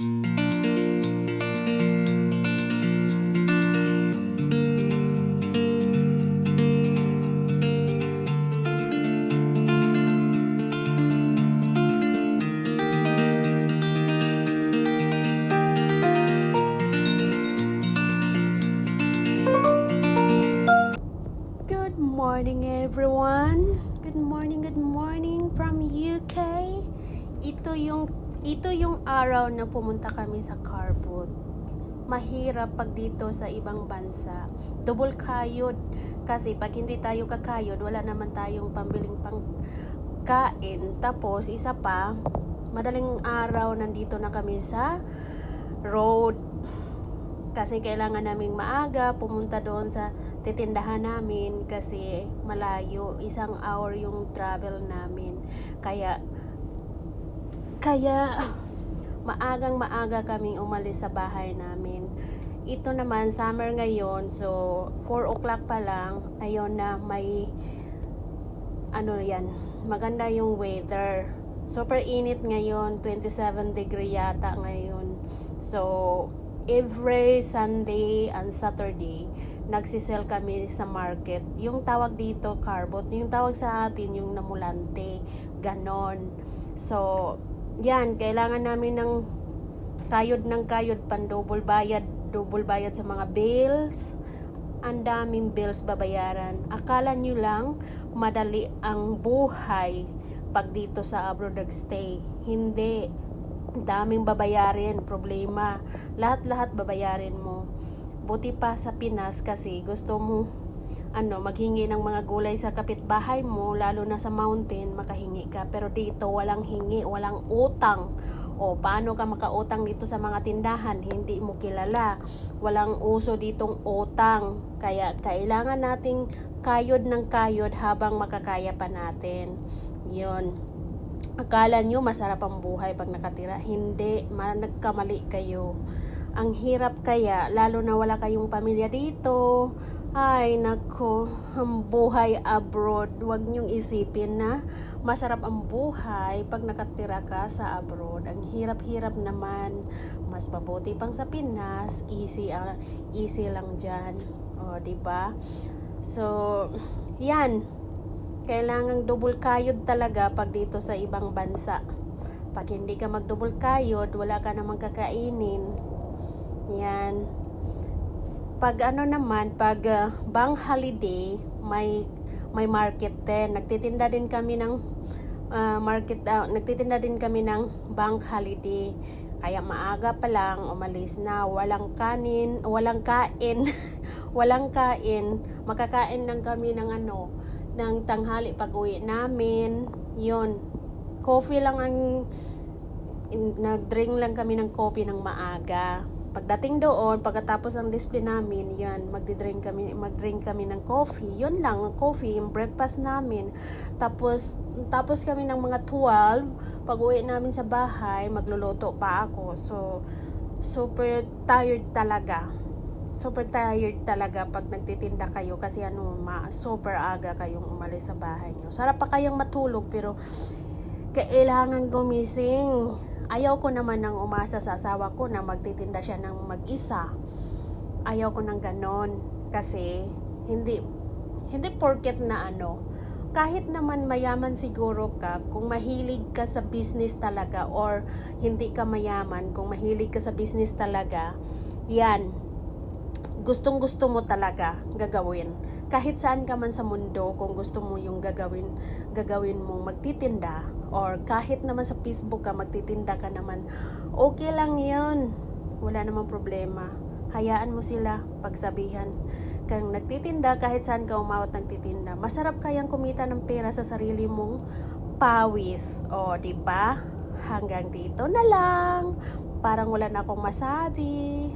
Good morning everyone. Good morning, good morning from UK. Ito yung ito yung araw na pumunta kami sa Carboot. Mahirap pag dito sa ibang bansa. Double kayod kasi pag hindi tayo kakayod, wala naman tayong pambiling pang kain. Tapos isa pa, madaling araw nandito na kami sa road kasi kailangan naming maaga pumunta doon sa titindahan namin kasi malayo isang hour yung travel namin kaya kaya maagang maaga kaming umalis sa bahay namin ito naman summer ngayon so 4 o'clock pa lang ayun na may ano yan maganda yung weather super init ngayon 27 degree yata ngayon so every Sunday and Saturday, nagsisell kami sa market. Yung tawag dito, carbot. Yung tawag sa atin, yung namulante. Ganon. So, yan, kailangan namin ng kayod ng kayod, pan double bayad, double bayad sa mga bills. Ang daming bills babayaran. Akala nyo lang, madali ang buhay pag dito sa abroad nagstay. Hindi daming babayarin, problema. Lahat-lahat babayarin mo. Buti pa sa Pinas kasi gusto mo ano, maghingi ng mga gulay sa kapitbahay mo, lalo na sa mountain, makahingi ka. Pero dito, walang hingi, walang utang. O, paano ka makautang dito sa mga tindahan? Hindi mo kilala. Walang uso ditong utang. Kaya, kailangan nating kayod ng kayod habang makakaya pa natin. Yun. Akala nyo masarap ang buhay pag nakatira. Hindi, ma- nagkamali kayo. Ang hirap kaya, lalo na wala kayong pamilya dito. Ay, nako, ang buhay abroad. Huwag nyong isipin na masarap ang buhay pag nakatira ka sa abroad. Ang hirap-hirap naman. Mas mabuti pang sa Pinas, easy, ah, easy lang dyan. O, ba? So, yan kailangang double kayod talaga pag dito sa ibang bansa. Pag hindi ka mag-double kayod, wala ka namang kakainin. Yan. Pag ano naman, pag uh, bank holiday, may may market din. Nagtitinda din kami ng uh, market uh, nagtitinda din kami ng bank holiday. Kaya maaga pa lang umalis na, walang kanin, walang kain, walang kain. Makakain lang kami ng ano, ng tanghali pag uwi namin. Yun. Coffee lang ang in- nag-drink lang kami ng coffee ng maaga. Pagdating doon, pagkatapos ng display namin, yan, magdi-drink kami, mag-drink kami ng coffee. Yun lang, ang coffee, yung breakfast namin. Tapos, tapos kami ng mga 12, pag uwi namin sa bahay, magluluto pa ako. So, super tired talaga super tired talaga pag nagtitinda kayo kasi ano, ma, super aga kayong umalis sa bahay nyo. Sarap pa kayong matulog pero kailangan gumising. Ayaw ko naman ng umasa sa asawa ko na magtitinda siya ng mag-isa. Ayaw ko ng ganon kasi hindi hindi porket na ano kahit naman mayaman siguro ka kung mahilig ka sa business talaga or hindi ka mayaman kung mahilig ka sa business talaga yan gustong gusto mo talaga gagawin. Kahit saan ka man sa mundo, kung gusto mo yung gagawin, gagawin mong magtitinda, or kahit naman sa Facebook ka, magtitinda ka naman, okay lang yun. Wala namang problema. Hayaan mo sila pagsabihan. Kung nagtitinda, kahit saan ka umawat nagtitinda, masarap kayang kumita ng pera sa sarili mong pawis. O, di ba? Hanggang dito na lang. Parang wala na akong masabi.